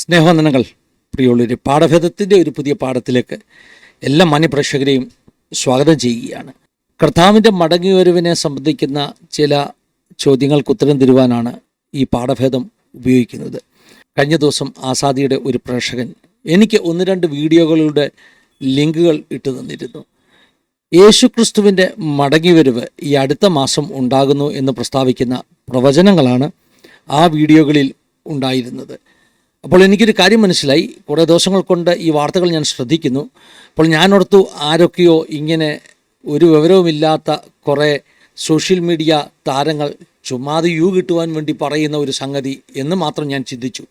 സ്നേഹവന്ദനങ്ങൾ. പ്രിയുള്ളൊരു പാഠഭേദത്തിന്റെ ഒരു പുതിയ പാഠത്തിലേക്ക് എല്ലാ മാന്യപ്രേക്ഷകരെയും സ്വാഗതം ചെയ്യുകയാണ്. കർത്താവിന്റെ മടങ്ങിവരവിനെ സംബന്ധിക്കുന്ന ചില ചോദ്യങ്ങൾക്ക് ഉത്തരം തരുവാനാണ് ഈ പാഠഭേദം ഉപയോഗിക്കുന്നത്. കഴിഞ്ഞ ദിവസം ആസാദിയുടെ ഒരു പ്രേക്ഷകൻ എനിക്ക് ഒന്ന് രണ്ട് വീഡിയോകളുടെ ലിങ്കുകൾ ഇട്ടു തന്നിരുന്നു. യേശുക്രിസ്തുവിന്റെ മടങ്ങിവരവ് ഈ അടുത്ത മാസം ഉണ്ടാകുന്നു എന്ന് പ്രസ്താവിക്കുന്ന പ്രവചനങ്ങളാണ് ആ വീഡിയോകളിൽ ഉണ്ടായിരുന്നത്. അപ്പോൾ എനിക്കൊരു കാര്യം മനസ്സിലായി. കുറേ ദിവസങ്ങൾ കൊണ്ട് ഈ വാർത്തകൾ ഞാൻ ശ്രദ്ധിക്കുന്നു. അപ്പോൾ ഞാനോർത്തു ആരൊക്കെയോ ഇങ്ങനെ ഒരു വിവരവുമില്ലാത്ത കുറേ സോഷ്യൽ മീഡിയ താരങ്ങൾ ചുമ്മാതെ യു കിട്ടുവാൻ വേണ്ടി പറയുന്ന ഒരു സംഗതി എന്ന് മാത്രം ഞാൻ ചിന്തിച്ചു.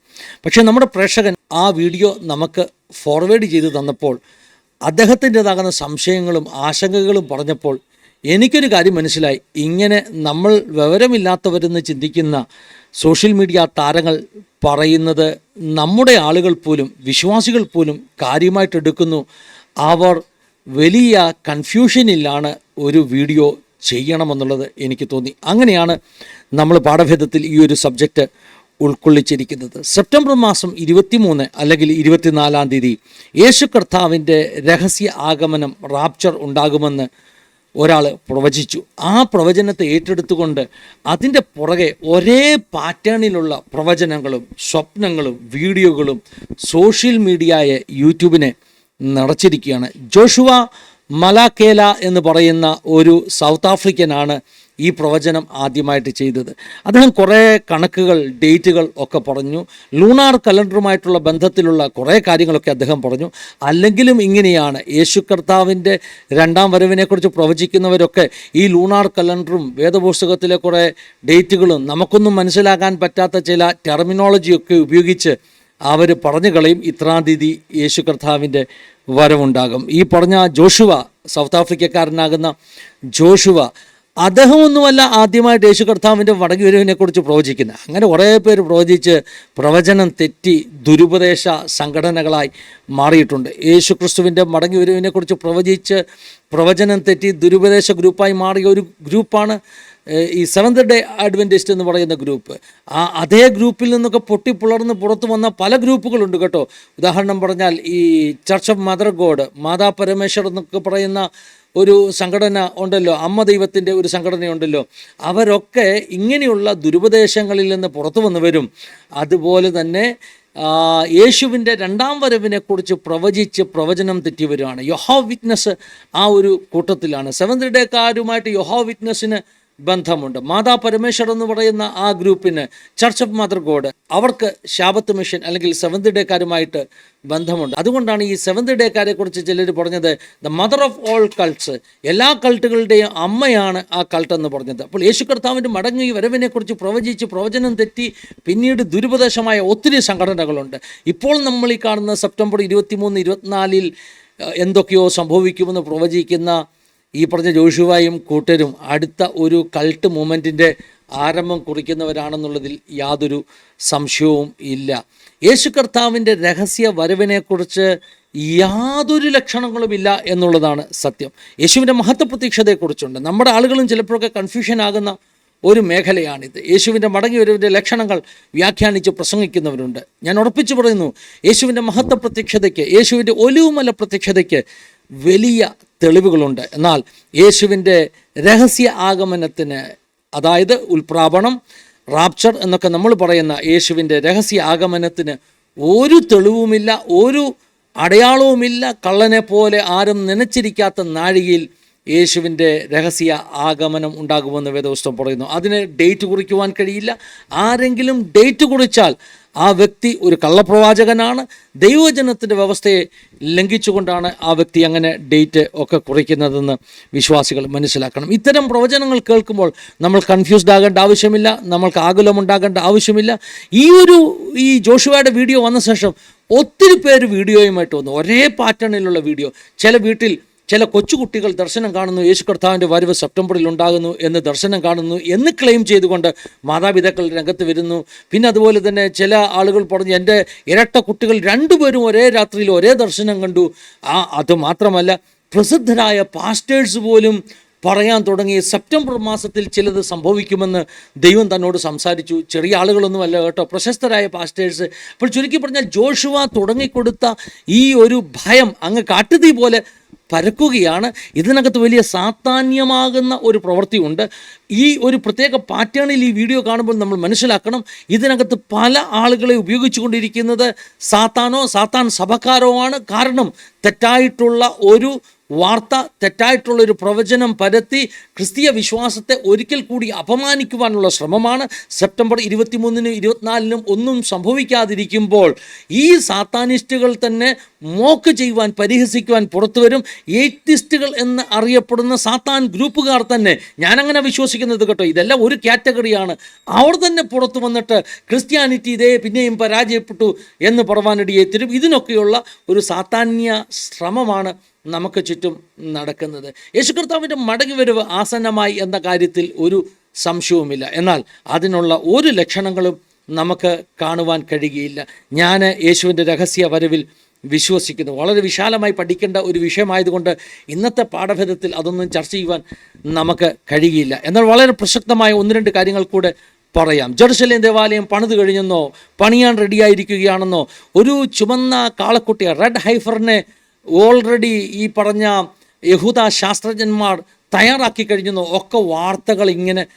പക്ഷേ നമ്മുടെ പ്രേക്ഷകൻ ആ വീഡിയോ നമുക്ക് ഫോർവേഡ് ചെയ്ത് തന്നപ്പോൾ അദ്ദേഹത്തിന്റെതാകുന്ന സംശയങ്ങളും ആശങ്കകളും പറഞ്ഞപ്പോൾ എനിക്കൊരു കാര്യം മനസ്സിലായി. ഇങ്ങനെ നമ്മൾ വിവരമില്ലാത്തവരെന്ന് ചിന്തിക്കുന്ന സോഷ്യൽ മീഡിയ താരങ്ങൾ പറയുന്നത് നമ്മുടെ ആളുകൾ പോലും വിശ്വാസികൾ പോലും കാര്യമായിട്ട് എടുക്കുന്നു. അവർ വലിയ കൺഫ്യൂഷനിലാണ് ഒരു വീഡിയോ ചെയ്യണമെന്നുള്ളത് എനിക്ക് തോന്നി. അങ്ങനെയാണ് നമ്മൾ പാഠഭേദത്തിൽ ഈ ഒരു സബ്ജക്റ്റ് ഉൾക്കൊള്ളിച്ചിരിക്കുന്നത്. സെപ്റ്റംബർ മാസം ഇരുപത്തിമൂന്ന് അല്ലെങ്കിൽ ഇരുപത്തിനാലാം തീയതി യേശു കർത്താവിന്റെ രഹസ്യ ആഗമനം റാപ്ചർ ഉണ്ടാകുമെന്ന് ഒരാൾ പ്രവചിച്ചു. ആ പ്രവചനത്തെ ഏറ്റെടുത്തുകൊണ്ട് അതിന്റെ പുറകെ ഒരേ പാറ്റേണിലുള്ള പ്രവചനങ്ങളും സ്വപ്നങ്ങളും വീഡിയോകളും സോഷ്യൽ മീഡിയയെ യൂട്യൂബിനെ നിറച്ചിരിക്കുകയാണ് ജോഷുവ മലാക്കേല എന്ന് പറയുന്ന ഒരു സൗത്ത് ആഫ്രിക്കനാണ് ഈ പ്രവചനം ആദ്യമായിട്ട് ചെയ്തത്. അദ്ദേഹം കുറേ കണക്കുകൾ ഡേറ്റുകൾ ഒക്കെ പറഞ്ഞു. ലൂണാർ കലണ്ടറുമായിട്ടുള്ള ബന്ധത്തിലുള്ള കുറേ കാര്യങ്ങളൊക്കെ അദ്ദേഹം പറഞ്ഞു. അല്ലെങ്കിലും ഇങ്ങനെയാണ്. യേശു കർത്താവിന്റെ രണ്ടാം വരവിനെക്കുറിച്ച് പ്രവചിക്കുന്നവരൊക്കെ ഈ ലൂണാർ കലണ്ടറും വേദപുസ്തകത്തിലെ കുറേ ഡേറ്റുകളും നമുക്കൊന്നും മനസ്സിലാക്കാൻ പറ്റാത്ത ചില ടെർമിനോളജിയൊക്കെ ഉപയോഗിച്ച് അവർ പറഞ്ഞു കളയും. ഇത്രാം തീയതി യേശു കർത്താവിന്റെ വരവുണ്ടാകും. ഈ പറഞ്ഞ ജോഷുവ സൗത്ത് ആഫ്രിക്കക്കാരനാകുന്ന ജോഷുവ അദ്ദേഹമൊന്നുമല്ല ആദ്യമായിട്ട് യേശു കർത്താവിന്റെ വടകി വരുവിനെക്കുറിച്ച് കുറിച്ച് പ്രവചിക്കുന്നത്. അങ്ങനെ കുറേ പേര് പ്രവചിച്ച് പ്രവചനം തെറ്റി ദുരുപദേശ സംഘടനകളായി മാറിയിട്ടുണ്ട്. യേശു ക്രിസ്തുവിന്റെ മടങ്ങി വരുവിനെക്കുറിച്ച് പ്രവചിച്ച് പ്രവചനം തെറ്റി ദുരുപദേശ ഗ്രൂപ്പായി മാറിയ ഒരു ഗ്രൂപ്പാണ് ഈ സെവൻത് ഡേ അഡ്വന്റിസ്റ്റ് എന്ന് പറയുന്ന ഗ്രൂപ്പ്. ആ അതേ ഗ്രൂപ്പിൽ നിന്നൊക്കെ പൊട്ടിപ്പുളർന്ന് പുറത്തു വന്ന പല ഗ്രൂപ്പുകളുണ്ട് കേട്ടോ. ഉദാഹരണം പറഞ്ഞാൽ ഈ church of mother God Mata Parameshwar എന്നൊക്കെ പറയുന്ന ഒരു സംഘടന ഉണ്ടല്ലോ. അമ്മ ദൈവത്തിന്റെ ഒരു സംഘടനയുണ്ടല്ലോ. അവരൊക്കെ ഇങ്ങനെയുള്ള ദുരുപദേശങ്ങളിൽ നിന്ന് പുറത്തു വന്നവരും അതുപോലെ തന്നെ യേശുവിന്റെ രണ്ടാം വരവിനെക്കുറിച്ച് പ്രവചിച്ച് പ്രവചനം തെറ്റിയവരാണ് യൊഹോ വിറ്റ്നസ് ആ ഒരു കൂട്ടത്തിലാണ്. സെവൻത് ഡേക്കാരുമായിട്ട് യൊഹോ വിറ്റ്നസ്സിന് ബന്ധമുണ്ട്. മാതാ പരമേശ്വർ എന്ന് പറയുന്ന ആ ഗ്രൂപ്പിന് ചർച്ച് ഓഫ് മദർ ഗോഡ് അവർക്ക് ശാബത്ത് മിഷൻ അല്ലെങ്കിൽ സെവൻത് ഡേക്കാരുമായിട്ട് ബന്ധമുണ്ട്. അതുകൊണ്ടാണ് ഈ സെവൻത് ഡേക്കാരെ കുറിച്ച് ചിലർ പറഞ്ഞത് the mother of all cults എല്ലാ കൾട്ടുകളുടെയും അമ്മയാണ് ആ കൾട്ട് എന്ന് പറഞ്ഞത്. അപ്പോൾ യേശു കർത്താവിന്റെ മടങ്ങി വരവിനെക്കുറിച്ച് പ്രവചിച്ച് പ്രവചനം തെറ്റി പിന്നീട് ദുരുപദേശമായ ഒത്തിരി സംഘടനകളുണ്ട്. ഇപ്പോൾ നമ്മൾ ഈ കാണുന്ന സെപ്റ്റംബർ ഇരുപത്തിമൂന്ന് ഇരുപത്തിനാലിൽ എന്തൊക്കെയോ സംഭവിക്കുമെന്ന് പ്രവചിക്കുന്ന ഈ പറഞ്ഞ ജോഷുവായും കൂട്ടരും അടുത്ത ഒരു കൾട്ട് മൂമെന്റിന്റെ ആരംഭം കുറിക്കുന്നവരാണെന്നുള്ളതിൽ യാതൊരു സംശയവും ഇല്ല. യേശു കർത്താവിന്റെ രഹസ്യ വരവിനെക്കുറിച്ച് യാതൊരു ലക്ഷണങ്ങളുമില്ല എന്നുള്ളതാണ് സത്യം. യേശുവിന്റെ മഹത്വ പ്രതീക്ഷതയെക്കുറിച്ചുണ്ട്. നമ്മുടെ ആളുകളും ചിലപ്പോഴൊക്കെ കൺഫ്യൂഷൻ ആകുന്ന ഒരു മേഖലയാണിത്. യേശുവിന്റെ മടങ്ങി വരവിന്റെ ലക്ഷണങ്ങൾ വ്യാഖ്യാനിച്ച് പ്രസംഗിക്കുന്നവരുണ്ട്. ഞാൻ ഉറപ്പിച്ചു പറയുന്നു യേശുവിന്റെ മഹത്വ പ്രത്യക്ഷതയ്ക്ക് യേശുവിന്റെ ഒലിവുമല പ്രത്യക്ഷതയ്ക്ക് വലിയ തെളിവുകളുണ്ട്. എന്നാൽ യേശുവിന്റെ രഹസ്യ ആഗമനത്തിന് അതായത് ഉൽപ്രാപണം റാപ്ചർ എന്നൊക്കെ നമ്മൾ പറയുന്ന യേശുവിന്റെ രഹസ്യ ആഗമനത്തിന് ഒരു തെളിവുമില്ല ഒരു അടയാളവുമില്ല. കള്ളനെ പോലെ ആരും നനച്ചിരിക്കാത്ത നാഴികയിൽ യേശുവിന്റെ രഹസ്യ ആഗമനം ഉണ്ടാകുമെന്ന് വേദപുസ്തകം പറയുന്നു. അതിന് ഡേറ്റ് കുറിക്കുവാൻ കഴിയില്ല. ആരെങ്കിലും ഡേറ്റ് കുറിച്ചാൽ ആ വ്യക്തി ഒരു കള്ളപ്രവാചകനാണ്. ദൈവജനത്തിന്റെ വ്യവസ്ഥയെ ലംഘിച്ചുകൊണ്ടാണ് ആ വ്യക്തി അങ്ങനെ ഡേറ്റ് ഒക്കെ കുറിക്കുന്നതെന്ന് വിശ്വാസികൾ മനസ്സിലാക്കണം. ഇത്തരം പ്രവചനങ്ങൾ കേൾക്കുമ്പോൾ നമ്മൾ കൺഫ്യൂസ്ഡ് ആകേണ്ട ആവശ്യമില്ല. നമ്മൾക്ക് ആകുലമുണ്ടാകേണ്ട ആവശ്യമില്ല. ഈ ഒരു ഈ ജോഷുവയുടെ വീഡിയോ വന്ന ശേഷം ഒത്തിരി പേര് വീഡിയോയുമായിട്ട് വന്നു. ഒരേ പാറ്റേണിലുള്ള വീഡിയോ. ചില വീട്ടിൽ ചില കൊച്ചുകുട്ടികൾ ദർശനം കാണുന്നു യേശു കർത്താവിന്റെ വരവ് സെപ്റ്റംബറിൽ ഉണ്ടാകുന്നു എന്ന് ദർശനം കാണുന്നു എന്ന് ക്ലെയിം ചെയ്തുകൊണ്ട് മാതാപിതാക്കൾ രംഗത്ത് വരുന്നു. പിന്നെ അതുപോലെ തന്നെ ചില ആളുകൾ പറഞ്ഞു എന്റെ ഇരട്ട കുട്ടികൾ രണ്ടുപേരും ഒരേ രാത്രിയിൽ ഒരേ ദർശനം കണ്ടു. ആ അത് മാത്രമല്ല പ്രസിദ്ധരായ പാസ്റ്റേഴ്സ് പോലും പറയാൻ തുടങ്ങി. സെപ്റ്റംബർ മാസത്തിൽ ചിലത് സംഭവിക്കുമെന്ന് ദൈവം തന്നോട് സംസാരിച്ചു. ചെറിയ ആളുകളൊന്നുമല്ല കേട്ടോ പ്രശസ്തരായ പാസ്റ്റേഴ്സ് അപ്പോൾ ചുരുക്കി പറഞ്ഞാൽ ജോഷുവ തുടങ്ങിക്കൊടുത്ത ഈ ഒരു ഭയം അങ്ങ് കാട്ടുതീ പോലെ പരക്കുകയാണ്. ഇതിനകത്ത് വലിയ സാത്താന്യമാകുന്ന ഒരു പ്രവൃത്തിയുണ്ട്. ഈ ഒരു പ്രത്യേക പാറ്റേണിൽ ഈ വീഡിയോ കാണുമ്പോൾ നമ്മൾ മനസ്സിലാക്കണം ഇതിനകത്ത് പല ആളുകളെ ഉപയോഗിച്ചുകൊണ്ടിരിക്കുന്നത് സാത്താനോ സാത്താൻ സഭക്കാരോ ആണ്. കാരണം തെറ്റായിട്ടുള്ള ഒരു വാർത്ത തെറ്റായിട്ടുള്ള ഒരു പ്രവചനം പരത്തി ക്രിസ്തീയ വിശ്വാസത്തെ ഒരിക്കൽ കൂടി അപമാനിക്കുവാനുള്ള ശ്രമമാണ്. സെപ്റ്റംബർ ഇരുപത്തിമൂന്നിനും ഇരുപത്തിനാലിനും ഒന്നും സംഭവിക്കാതിരിക്കുമ്പോൾ ഈ സാത്താനിസ്റ്റുകൾ തന്നെ മോക്ക് ചെയ്യുവാൻ പരിഹസിക്കുവാൻ പുറത്തു വരും എയ്റ്റിസ്റ്റുകൾ എന്ന് അറിയപ്പെടുന്ന സാത്താൻ ഗ്രൂപ്പുകാർ തന്നെ ഞാനങ്ങനെ വിശ്വസിക്കുന്നത് കേട്ടോ ഇതെല്ലാം ഒരു കാറ്റഗറിയാണ്. അവർ തന്നെ പുറത്തു വന്നിട്ട് ക്രിസ്ത്യാനിറ്റി ഇതേ പിന്നെയും പരാജയപ്പെട്ടു എന്ന് പറവാനടിയെ തരും ഇതിനൊക്കെയുള്ള ഒരു സാധാന്യ ശ്രമമാണ് നമുക്ക് ചുറ്റും നടക്കുന്നത്. യേശു കർത്താവിന്റെ മടങ്ങിവരവ് ആസന്നമായി എന്ന കാര്യത്തിൽ ഒരു സംശയവുമില്ല. എന്നാൽ അതിനുള്ള ഒരു ലക്ഷണങ്ങളും നമുക്ക് കാണുവാൻ കഴിയുകയില്ല. ഞാൻ യേശുവിന്റെ രഹസ്യ വരവിൽ വിശ്വസിക്കുന്നു. വളരെ വിശാലമായി പഠിക്കേണ്ട ഒരു വിഷയമായതുകൊണ്ട് ഇന്നത്തെ പാഠഭേദത്തിൽ അതൊന്നും ചർച്ച ചെയ്യുവാൻ നമുക്ക് കഴിയില്ല എന്നാൽ വളരെ പ്രസക്തമായ ഒന്ന് രണ്ട് കാര്യങ്ങൾ കൂടെ പറയാം. ജെറുസലേം ദേവാലയം പണിത് കഴിഞ്ഞെന്നോ പണിയാൻ റെഡിയായിരിക്കുകയാണെന്നോ ഒരു ചുമന്ന കാളക്കുട്ടിയെ റെഡ് ഹൈഫറിനെ ഓൾറെഡി ഈ പറഞ്ഞ യഹൂദ ശാസ്ത്രജ്ഞന്മാർ തയ്യാറാക്കി കഴിഞ്ഞെന്നോ ഒക്കെ വാർത്തകൾ ഇങ്ങനെ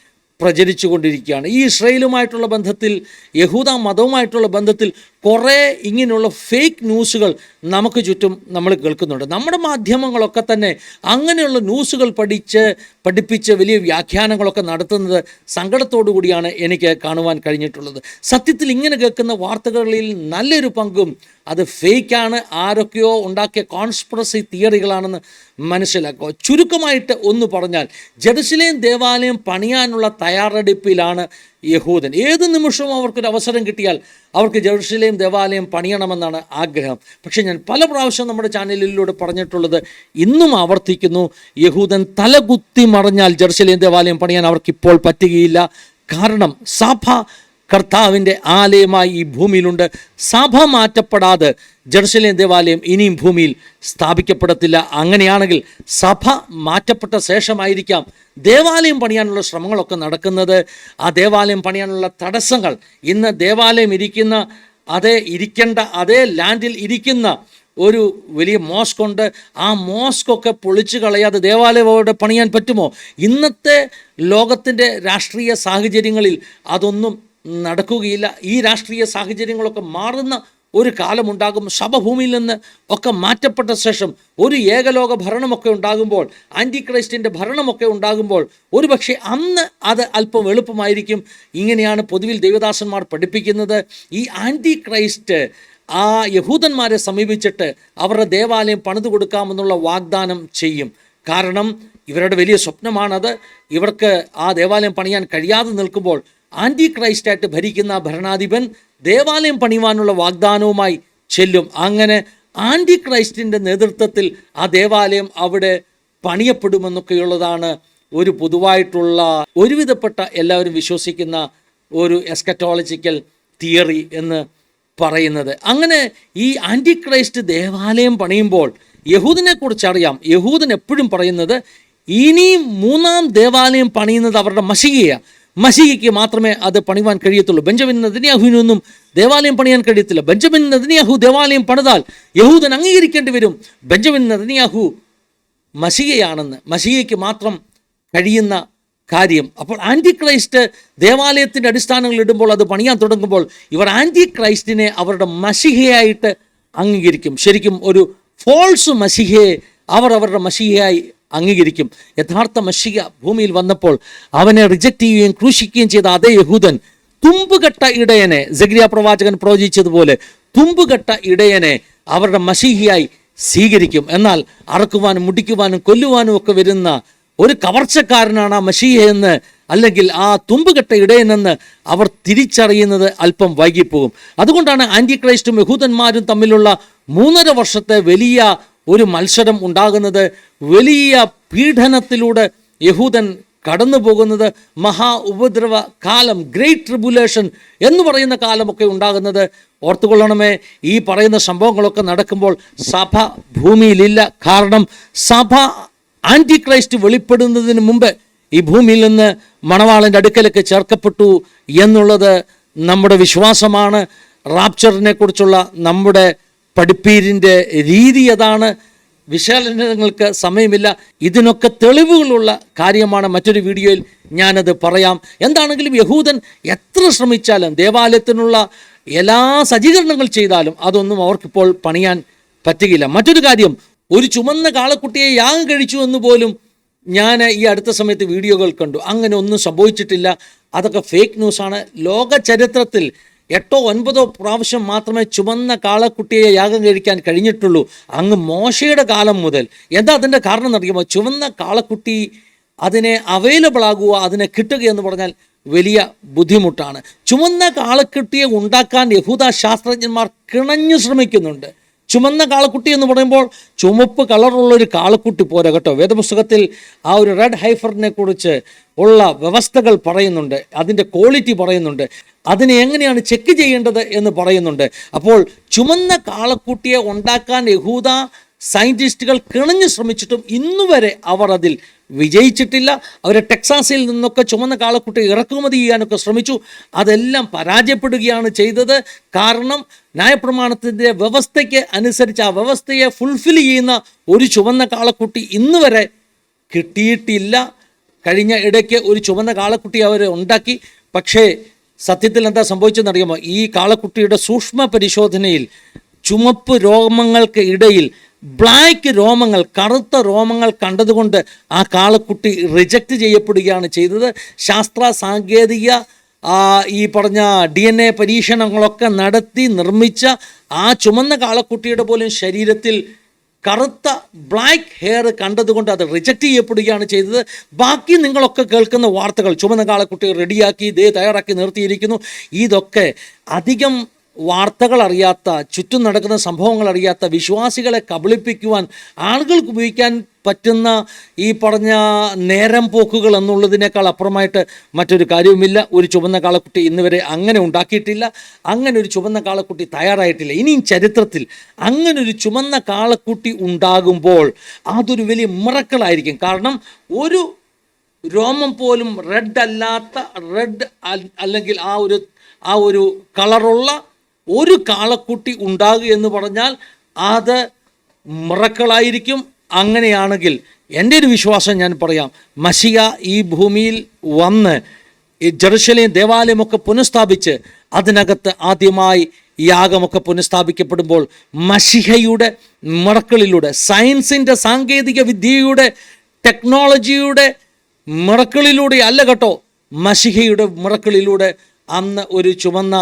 പ്രചരിച്ചു കൊണ്ടിരിക്കുകയാണ് ഈ ഇസ്രയേലുമായിട്ടുള്ള ബന്ധത്തിൽ യഹൂദ മതവുമായിട്ടുള്ള ബന്ധത്തിൽ കുറേ ഇങ്ങനെയുള്ള ഫേക്ക് ന്യൂസുകൾ നമുക്ക് ചുറ്റും നമ്മൾ കേൾക്കുന്നുണ്ട്. നമ്മുടെ മാധ്യമങ്ങളൊക്കെ തന്നെ അങ്ങനെയുള്ള ന്യൂസുകൾ പഠിച്ച് പഠിപ്പിച്ച് വലിയ വ്യാഖ്യാനങ്ങളൊക്കെ നടത്തുന്നത് സങ്കടത്തോടു കൂടിയാണ് എനിക്ക് കാണുവാൻ കഴിഞ്ഞിട്ടുള്ളത്. സത്യത്തിൽ ഇങ്ങനെ കേൾക്കുന്ന വാർത്തകളിൽ നല്ലൊരു പങ്കും അത് ഫേക്കാണ് ആരൊക്കെയോ ഉണ്ടാക്കിയ കോൺസ്പിറസി തിയറികളാണെന്ന് മനസ്സിലാക്കുക. ചുരുക്കമായിട്ട് ഒന്ന് പറഞ്ഞാൽ ജെറുസലേം ദേവാലയം പണിയാനുള്ള തയ്യാറെടുപ്പിലാണ് യഹൂദൻ. ഏത് നിമിഷവും അവർക്കൊരു അവസരം കിട്ടിയാൽ അവർക്ക് ജെറുസലേം ദേവാലയം പണിയണമെന്നാണ് ആഗ്രഹം. പക്ഷേ ഞാൻ പല പ്രാവശ്യം നമ്മുടെ ചാനലിലൂടെ പറഞ്ഞിട്ടുള്ളത് ഇന്നും ആവർത്തിക്കുന്നു. യഹൂദൻ തലകുത്തി മറിഞ്ഞാൽ ജെറുസലേം ദേവാലയം പണിയാൻ അവർക്കിപ്പോൾ പറ്റുകയില്ല. കാരണം സഭ കർത്താവിന്റെ ആലയമായി ഈ ഭൂമിയിലുണ്ട്. സഭ മാറ്റപ്പെടാതെ ജെറുസലേം ദേവാലയം ഇനിയും ഭൂമിയിൽ സ്ഥാപിക്കപ്പെടത്തില്ല. അങ്ങനെയാണെങ്കിൽ സഭ മാറ്റപ്പെട്ട ശേഷമായിരിക്കാം ദേവാലയം പണിയാനുള്ള ശ്രമങ്ങളൊക്കെ നടക്കുന്നത്. ആ ദേവാലയം പണിയാനുള്ള തടസ്സങ്ങൾ ഇന്ന് ദേവാലയം ഇരിക്കുന്ന അതേ ഇരിക്കേണ്ട അതേ ലാൻഡിൽ ഇരിക്കുന്ന ഒരു വലിയ മോസ്ക് ഉണ്ട് ആ മോസ്കൊക്കെ പൊളിച്ചു കളയാതെ ദേവാലയം അവിടെ പണിയാൻ പറ്റുമോ? ഇന്നത്തെ ലോകത്തിന്റെ രാഷ്ട്രീയ സാഹചര്യങ്ങളിൽ അതൊന്നും നടക്കുകയില്ല. ഈ രാഷ്ട്രീയ സാഹചര്യങ്ങളൊക്കെ മാറുന്ന ഒരു കാലമുണ്ടാകും. സഭഭൂമിയിൽ നിന്ന് ഒക്കെ മാറ്റപ്പെട്ട ശേഷം ഒരു ഏകലോക ഭരണമൊക്കെ ഉണ്ടാകുമ്പോൾ ആന്റി ക്രൈസ്റ്റിന്റെ ഭരണമൊക്കെ ഉണ്ടാകുമ്പോൾ ഒരുപക്ഷെ അന്ന് അത് അല്പം എളുപ്പമായിരിക്കും. ഇങ്ങനെയാണ് പൊതുവിൽ ദേവദാസന്മാർ പഠിപ്പിക്കുന്നത്. ഈ ആന്റി ക്രൈസ്റ്റ് ആ യഹൂദന്മാരെ സമീപിച്ചിട്ട് അവരുടെ ദേവാലയം പണിതു കൊടുക്കാമെന്നുള്ള വാഗ്ദാനം ചെയ്യും. കാരണം ഇവരുടെ വലിയ സ്വപ്നമാണത്. ഇവർക്ക് ആ ദേവാലയം പണിയാൻ കഴിയാതെ നിൽക്കുമ്പോൾ ആന്റി ക്രൈസ്റ്റായിട്ട് ഭരിക്കുന്ന ഭരണാധിപൻ ദേവാലയം പണിയുവാനുള്ള വാഗ്ദാനവുമായി ചെല്ലും. അങ്ങനെ ആന്റി ക്രൈസ്റ്റിന്റെ നേതൃത്വത്തിൽ ആ ദേവാലയം അവിടെ പണിയപ്പെടുമെന്നൊക്കെയുള്ളതാണ് ഒരു പൊതുവായിട്ടുള്ള ഒരുവിധപ്പെട്ട എല്ലാവരും വിശ്വസിക്കുന്ന ഒരു എസ്കറ്റോളജിക്കൽ തിയറി എന്ന് പറയുന്നത്. അങ്ങനെ ഈ ആന്റി ക്രൈസ്റ്റ് ദേവാലയം പണിയുമ്പോൾ യഹൂദിനെക്കുറിച്ച് അറിയാം യഹൂദൻ എപ്പോഴും പറയുന്നത് ഇനിയും മൂന്നാം ദേവാലയം പണിയുന്നത് അവരുടെ മഷികയാണ്. മഷികയ്ക്ക് മാത്രമേ അത് പണിവാൻ കഴിയത്തുള്ളൂ. ബെഞ്ചമിൻ നദിനിയാഹുവിനൊന്നും ദേവാലയം പണിയാൻ കഴിയത്തില്ല. ബെഞ്ചമിൻ നദിനിയാഹു ദേവാലയം പണിതാൽ യഹൂദൻ അംഗീകരിക്കേണ്ടി വരും. ബെഞ്ചമിൻ നദിനിയാഹു മഷികയാണെന്ന് മഷികയ്ക്ക് മാത്രം കഴിയുന്ന കാര്യം. അപ്പോൾ ആന്റി ക്രൈസ്റ്റ് ദേവാലയത്തിന്റെ അടിസ്ഥാനങ്ങൾ ഇടുമ്പോൾ അത് പണിയാൻ തുടങ്ങുമ്പോൾ ഇവർ ആന്റി ക്രൈസ്റ്റിനെ അവരുടെ മഷിഹയായിട്ട് അംഗീകരിക്കും. ശരിക്കും ഒരു ഫോൾസ് മഷിഹയെ അവർ അവരുടെ മഷിഹയായി അംഗീകരിക്കും. യഥാർത്ഥ മഷിക ഭൂമിയിൽ വന്നപ്പോൾ അവനെ റിജക്റ്റ് ചെയ്യുകയും ക്രൂശിക്കുകയും ചെയ്ത അതേ യഹൂദൻ തുമ്പുകെട്ട ഇടയനെ ജഗ്രിയ പ്രവാചകൻ പ്രവചിച്ചതുപോലെ തുമ്പുകെട്ട ഇടയനെ അവരുടെ മഷിഹിയായി സ്വീകരിക്കും. എന്നാൽ അറക്കുവാനും മുടിക്കുവാനും കൊല്ലുവാനും ഒക്കെ വരുന്ന ഒരു കവർച്ചക്കാരനാണ് ആ മഷീഹ എന്ന് അല്ലെങ്കിൽ ആ തുമ്പുകെട്ട ഇടയനെന്ന് അവർ തിരിച്ചറിയുന്നത് അല്പം വൈകിപ്പോകും. അതുകൊണ്ടാണ് ആന്റി ക്രൈസ്റ്റും യഹൂദന്മാരും തമ്മിലുള്ള മൂന്നര വർഷത്തെ വലിയ ഒരു മത്സരം ഉണ്ടാകുന്നത് വലിയ പീഡനത്തിലൂടെ യഹൂദൻ കടന്നു പോകുന്നത് മഹാ ഉപദ്രവ കാലം ഗ്രേറ്റ് ട്രിബുലേഷൻ എന്ന് പറയുന്ന കാലമൊക്കെ ഉണ്ടാകുന്നത്. ഓർത്തുകൊള്ളണമേ ഈ പറയുന്ന സംഭവങ്ങളൊക്കെ നടക്കുമ്പോൾ സഭ ഭൂമിയിലില്ല. കാരണം സഭ ആന്റി ക്രൈസ്റ്റ് വെളിപ്പെടുന്നതിന് മുമ്പ് ഈ ഭൂമിയിൽ നിന്ന് മണവാളന്റെ അടുക്കലേക്ക് ചേർക്കപ്പെട്ടു എന്നുള്ളത് നമ്മുടെ വിശ്വാസമാണ്. റാപ്ചറിനെ കുറിച്ചുള്ള നമ്മുടെ പഠിപ്പീരിന്റെ രീതി അതാണ്. വിശകലനങ്ങൾക്ക് സമയമില്ല. ഇതിനൊക്കെ തെളിവുകളുള്ള കാര്യമാണ് മറ്റൊരു വീഡിയോയിൽ ഞാനത് പറയാം. എന്താണെങ്കിലും യഹൂദൻ എത്ര ശ്രമിച്ചാലും ദേവാലയത്തിനുള്ള എല്ലാ സജ്ജീകരണങ്ങൾ ചെയ്താലും അതൊന്നും അവർക്കിപ്പോൾ പണിയാൻ പറ്റുകയില്ല. മറ്റൊരു കാര്യം ഒരു ചുമന്ന കാളക്കുട്ടിയെ യാഗം കഴിച്ചു എന്ന് പോലും ഞാൻ ഈ അടുത്ത സമയത്ത് വീഡിയോകൾ കണ്ടു. അങ്ങനെ ഒന്നും സംഭവിച്ചിട്ടില്ല. അതൊക്കെ ഫേക്ക് ന്യൂസാണ് ലോക ചരിത്രത്തിൽ എട്ടോ ഒൻപതോ പ്രാവശ്യം മാത്രമേ ചുമന്ന കാളക്കുട്ടിയെ യാഗം കഴിക്കാൻ കഴിഞ്ഞിട്ടുള്ളൂ. അങ്ങ് മോശയുടെ കാലം മുതൽ. എന്താ അതിന്റെ കാരണം എന്നറിയുമോ ചുമന്ന കാളക്കുട്ടി അതിനെ അവൈലബിൾ ആകുക അതിനെ കിട്ടുക എന്ന് പറഞ്ഞാൽ വലിയ ബുദ്ധിമുട്ടാണ്. ചുമന്ന കാളക്കുട്ടിയെ ഉണ്ടാക്കാൻ യഹൂദ ശാസ്ത്രജ്ഞന്മാർ കിണഞ്ഞു ശ്രമിക്കുന്നുണ്ട്. ചുമന്ന കാളക്കുട്ടി എന്ന് പറയുമ്പോൾ ചുമപ്പ് കളറുള്ള ഒരു കാളക്കുട്ടി പോരാ കേട്ടോ. വേദപുസ്തകത്തിൽ ആ ഒരു റെഡ് ഹൈഫറിനെ കുറിച്ച് ഉള്ള വ്യവസ്ഥകൾ പറയുന്നുണ്ട്. അതിന്റെ ക്വാളിറ്റി പറയുന്നുണ്ട്. അതിനെ എങ്ങനെയാണ് ചെക്ക് ചെയ്യേണ്ടത് എന്ന് പറയുന്നുണ്ട്. അപ്പോൾ ചുമന്ന കാളക്കുട്ടിയെ ഉണ്ടാക്കാൻ യഹൂദ സയന്റിസ്റ്റുകൾ കിണഞ്ഞു ശ്രമിച്ചിട്ടും ഇന്നുവരെ അവർ അതിൽ വിജയിച്ചിട്ടില്ല. അവർ ടെക്സാസിൽ നിന്നൊക്കെ ചുമന്ന കാളക്കുട്ടി ഇറക്കുമതി ചെയ്യാനൊക്കെ ശ്രമിച്ചു. അതെല്ലാം പരാജയപ്പെടുകയാണ് ചെയ്തത്. കാരണം ന്യായപ്രമാണത്തിന്റെ വ്യവസ്ഥയ്ക്ക് അനുസരിച്ച് ആ വ്യവസ്ഥയെ ഫുൾഫിൽ ചെയ്യുന്ന ഒരു ചുവന്ന കാളക്കുട്ടി ഇന്ന് വരെ കിട്ടിയിട്ടില്ല. കഴിഞ്ഞ ഇടയ്ക്ക് ഒരു ചുവന്ന കാളക്കുട്ടി അവർ ഉണ്ടാക്കി. പക്ഷേ സത്യത്തിൽ എന്താ സംഭവിച്ചെന്നറിയുമോ ഈ കാളക്കുട്ടിയുടെ സൂക്ഷ്മ പരിശോധനയിൽ ചുമപ്പ് രോമങ്ങൾക്ക് ഇടയിൽ ബ്ലാക്ക് രോമങ്ങൾ കറുത്ത രോമങ്ങൾ കണ്ടതുകൊണ്ട് ആ കാളക്കുട്ടി റിജക്റ്റ് ചെയ്യപ്പെടുകയാണ് ചെയ്തത്. ശാസ്ത്ര സാങ്കേതിക ഈ പറഞ്ഞ ഡി എൻ എ പരീക്ഷണങ്ങളൊക്കെ നടത്തി നിർമ്മിച്ച ആ ചുമന്ന കാളക്കുട്ടിയുടെ പോലും ശരീരത്തിൽ കറുത്ത ബ്ലാക്ക് ഹെയർ കണ്ടതുകൊണ്ട് അത് റിജക്റ്റ് ചെയ്യപ്പെടുകയാണ് ചെയ്തത്. ബാക്കി നിങ്ങളൊക്കെ കേൾക്കുന്ന വാർത്തകൾ ചുമന്ന കാളക്കുട്ടി റെഡിയാക്കി ഇതേ തയ്യാറാക്കി നിർത്തിയിരിക്കുന്നു. ഇതൊക്കെ അധികം വാർത്തകൾ അറിയാത്ത ചുറ്റും നടക്കുന്ന സംഭവങ്ങൾ അറിയാത്ത വിശ്വാസികളെ കബളിപ്പിക്കുവാൻ ആളുകൾക്ക് ഉപയോഗിക്കാൻ പറ്റുന്ന ഈ പറഞ്ഞ നേരം പോക്കുകൾ എന്നുള്ളതിനേക്കാൾ അപ്പുറമായിട്ട് മറ്റൊരു കാര്യവുമില്ല. ഒരു ചുവന്ന കാളക്കുട്ടി ഇന്ന് വരെ അങ്ങനെ ഉണ്ടാക്കിയിട്ടില്ല. അങ്ങനെ ഒരു ചുവന്ന കാളക്കുട്ടി തയ്യാറായിട്ടില്ല. ഇനിയും ചരിത്രത്തിൽ അങ്ങനെ ഒരു ചുമന്ന കാളക്കുട്ടി ഉണ്ടാകുമ്പോൾ അതൊരു വലിയ മിറക്കളായിരിക്കും. കാരണം ഒരു രോമം പോലും റെഡ് അല്ലാത്ത റെഡ് അല്ലെങ്കിൽ ആ ഒരു ആ ഒരു കളറുള്ള ഒരു കാളക്കുട്ടി ഉണ്ടാകുക എന്ന് പറഞ്ഞാൽ അത് മുറക്കളായിരിക്കും. അങ്ങനെയാണെങ്കിൽ എന്റെ ഒരു വിശ്വാസം ഞാൻ പറയാം. മഷിയ ഈ ഭൂമിയിൽ വന്ന് ഈ ജെറുസലേം ദേവാലയമൊക്കെ പുനഃസ്ഥാപിച്ച് അതിനകത്ത് ആദ്യമായി യാഗമൊക്കെ പുനഃസ്ഥാപിക്കപ്പെടുമ്പോൾ മഷിഹയുടെ മുറക്കളിലൂടെ സയൻസിന്റെ സാങ്കേതിക വിദ്യയുടെ ടെക്നോളജിയുടെ മുറക്കളിലൂടെ അല്ല കേട്ടോ മഷിഹയുടെ മുറക്കളിലൂടെ അന്ന് ഒരു ചുവന്ന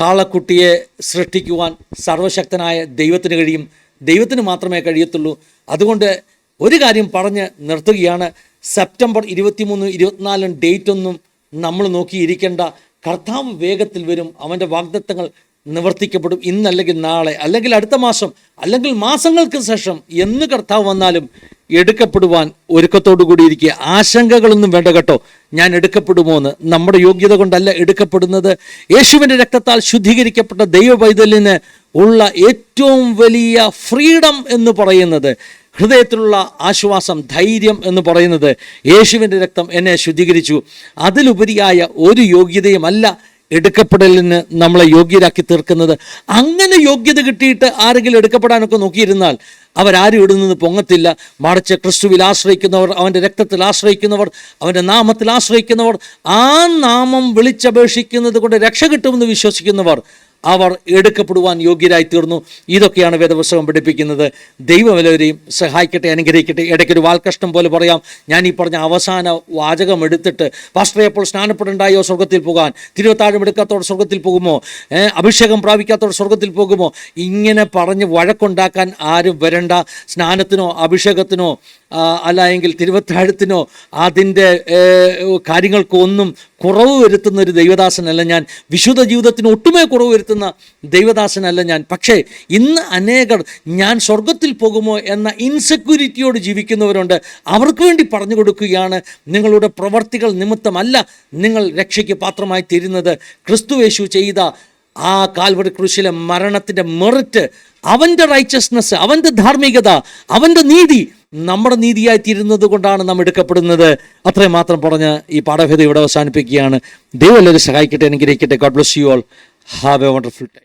കാളക്കുട്ടിയെ സൃഷ്ടിക്കുവാൻ സർവശക്തനായ ദൈവത്തിന് കഴിയും. ദൈവത്തിന് മാത്രമേ കഴിയത്തുള്ളൂ. അതുകൊണ്ട് ഒരു കാര്യം പറഞ്ഞ് നിർത്തുകയാണ്. സെപ്റ്റംബർ ഇരുപത്തിമൂന്ന് ഇരുപത്തിനാലും ഡേറ്റൊന്നും നമ്മൾ നോക്കിയിരിക്കേണ്ട. കർത്താവ് വേഗത്തിൽ വരും. അവന്റെ വാഗ്ദത്തങ്ങൾ നിവർത്തിക്കപ്പെടും. ഇന്നല്ലെങ്കിൽ നാളെ അല്ലെങ്കിൽ അടുത്ത മാസം അല്ലെങ്കിൽ മാസങ്ങൾക്ക് ശേഷം എന്ന് കർത്താവ് വന്നാലും എടുക്കപ്പെടുവാൻ ഒരുക്കത്തോടു കൂടിയിരിക്കുക ആശങ്കകളൊന്നും വേണ്ട കേട്ടോ. ഞാൻ എടുക്കപ്പെടുമോ എന്ന് നമ്മുടെ യോഗ്യത കൊണ്ടല്ല എടുക്കപ്പെടുന്നത്. യേശുവിന്റെ രക്തത്താൽ ശുദ്ധീകരിക്കപ്പെട്ട ദൈവ പൈതലിന് ഉള്ള ഏറ്റവും വലിയ ഫ്രീഡം എന്ന് പറയുന്നത് ഹൃദയത്തിലുള്ള ആശ്വാസം ധൈര്യം എന്ന് പറയുന്നത് യേശുവിന്റെ രക്തം എന്നെ ശുദ്ധീകരിച്ചു. അതിലുപരിയായ ഒരു യോഗ്യതയുമല്ല എടുക്കപ്പെടലിന് നമ്മളെ യോഗ്യരാക്കി തീർക്കുന്നത്. അങ്ങനെ യോഗ്യത കിട്ടിയിട്ട് ആരെങ്കിലും എടുക്കപ്പെടാനൊക്കെ നോക്കിയിരുന്നാൽ അവരാരും ഇടുന്നത് പൊങ്ങത്തില്ല. മറിച്ച് ക്രിസ്തുവിൽ ആശ്രയിക്കുന്നവർ അവന്റെ രക്തത്തിൽ ആശ്രയിക്കുന്നവർ അവന്റെ നാമത്തിൽ ആശ്രയിക്കുന്നവർ ആ നാമം വിളിച്ചപേക്ഷിക്കുന്നത് കൊണ്ട് രക്ഷ കിട്ടുമെന്ന് വിശ്വസിക്കുന്നവർ അവർ എടുക്കപ്പെടുവാൻ യോഗ്യരായി തീർന്നു. ഇതൊക്കെയാണ് വേദപുസ്തകം പഠിപ്പിക്കുന്നത്. ദൈവം എല്ലാവരെയും സഹായിക്കട്ടെ അനുഗ്രഹിക്കട്ടെ. ഇടയ്ക്കൊരു വാൽക്കഷ്ടം പോലെ പറയാം. ഞാൻ ഈ പറഞ്ഞ അവസാന വാചകം എടുത്തിട്ട് പാസ്റ്ററെ അപ്പോൾ സ്നാനപ്പെടണ്ടായോ? സ്വർഗത്തിൽ പോകാൻ. തിരുവത്താഴം എടുക്കാത്തോടെ സ്വർഗത്തിൽ പോകുമോ? അഭിഷേകം പ്രാപിക്കാത്തോടെ സ്വർഗത്തിൽ പോകുമോ? ഇങ്ങനെ പറഞ്ഞ് വഴക്കുണ്ടാക്കാൻ ആരും വരണ്ട. സ്നാനത്തിനോ അഭിഷേകത്തിനോ അല്ല എങ്കിൽ തിരുവത്താഴത്തിനോ അതിന്റെ കാര്യങ്ങൾക്കൊന്നും കുറവ് വരുത്തുന്ന ഒരു ദൈവദാസനല്ല ഞാൻ. വിശുദ്ധ ജീവിതത്തിന് ഒട്ടുമേ കുറവ് വരുത്തുന്ന ദൈവദാസനല്ല ഞാൻ. പക്ഷേ ഇന്ന് അനേകർ ഞാൻ സ്വർഗത്തിൽ പോകുമോ എന്ന ഇൻസെക്യൂരിറ്റിയോട് ജീവിക്കുന്നവരുണ്ട്. അവർക്ക് വേണ്ടി പറഞ്ഞു കൊടുക്കുകയാണ് നിങ്ങളുടെ പ്രവർത്തികൾ നിമിത്തമല്ല നിങ്ങൾ രക്ഷയ്ക്ക് പാത്രമായി തീരുന്നത്. ക്രിസ്തുവേശു ചെയ്ത ആ കാൽവടി ക്രൂശിലെ മരണത്തിന്റെ മെറിറ്റ് അവന്റെ റൈച്ചസ്നെസ് അവന്റെ ധാർമ്മികത അവന്റെ നീതി നമ്മുടെ നീതിയായി തീരുന്നത് കൊണ്ടാണ് നാം എടുക്കപ്പെടുന്നത്. അത്രയും മാത്രം പറഞ്ഞ് ഈ പാഠഭേദം ഇവിടെ അവസാനിപ്പിക്കുകയാണ്. ദൈവം എല്ലാവരും സഹായിക്കട്ടെ അനുഗ്രഹിക്കട്ടെ. God bless you all have a wonderful time